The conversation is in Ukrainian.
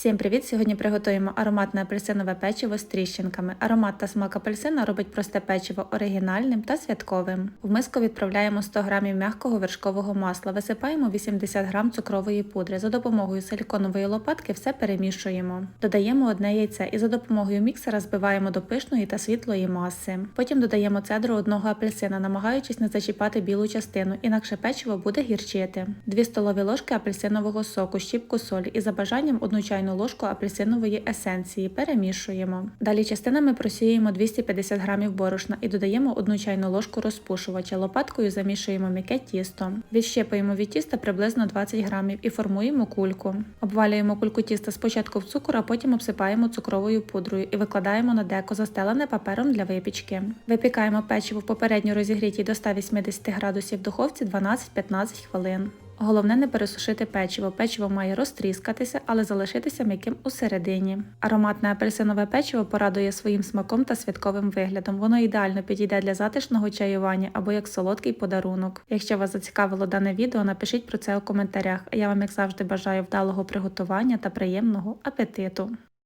Всім привіт! Сьогодні приготуємо ароматне апельсинове печиво з тріщинками. Аромат та смак апельсина робить просте печиво оригінальним та святковим. В миску відправляємо 100 г м'якого вершкового масла, висипаємо 80 г цукрової пудри. За допомогою силіконової лопатки все перемішуємо. Додаємо одне яйце і за допомогою міксера збиваємо до пишної та світлої маси. Потім додаємо цедру одного апельсина, намагаючись не зачіпати білу частину, інакше печиво буде гірчити. 2 столові ложки апельсинового соку, щіпку солі і за бажанням одну чайну ложку апельсинової есенції. Перемішуємо. Далі частинами просіюємо 250 г борошна і додаємо одну чайну ложку розпушувача. Лопаткою замішуємо м'яке тісто. Відщепуємо від тіста приблизно 20 грамів і формуємо кульку. Обвалюємо кульку тіста спочатку в цукор, а потім обсипаємо цукровою пудрою і викладаємо на деко, застелене папером для випічки. Випікаємо печиво в попередньо розігрітій до 180 градусів в духовці 12-15 хвилин. Головне не пересушити печиво. Печиво має розтріскатися, але залишитися м'яким усередині. Ароматне апельсинове печиво порадує своїм смаком та святковим виглядом. Воно ідеально підійде для затишного чаювання або як солодкий подарунок. Якщо вас зацікавило дане відео, напишіть про це у коментарях. А я вам, як завжди, бажаю вдалого приготування та приємного апетиту.